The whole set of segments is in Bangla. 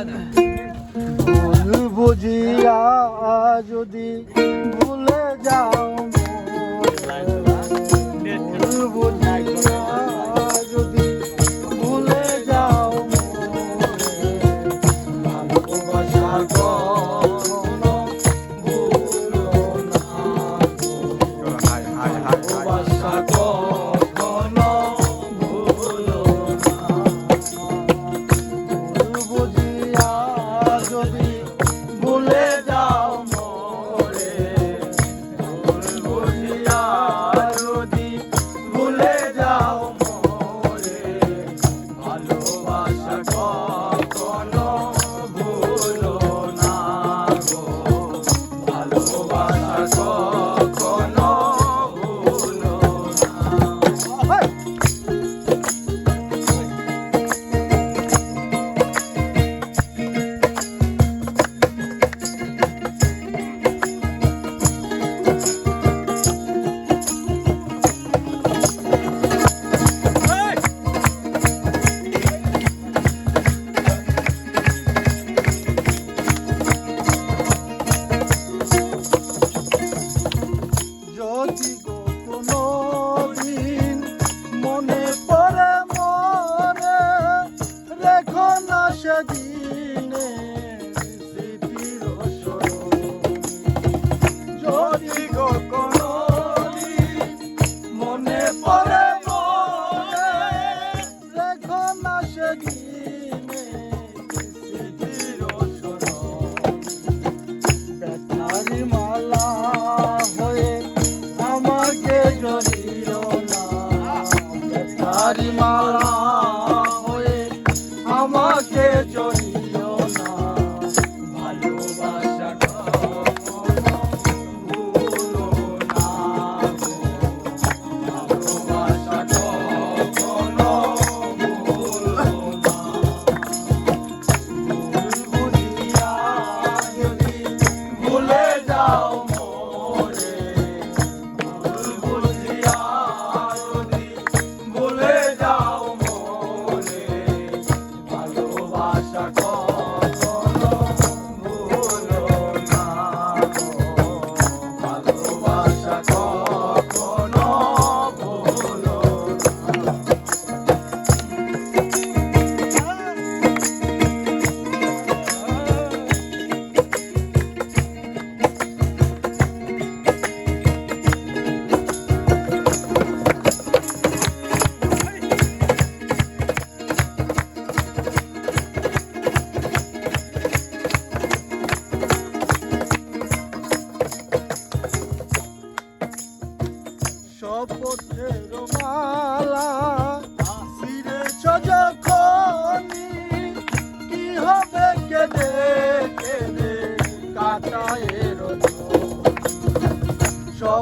ভুল বুঝিয়া যদি ভুলে যাও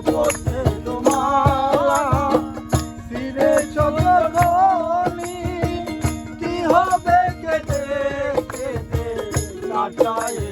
পথে তোমার ফিরে চলো গনি কি হবে কেটে কেটে কাটায়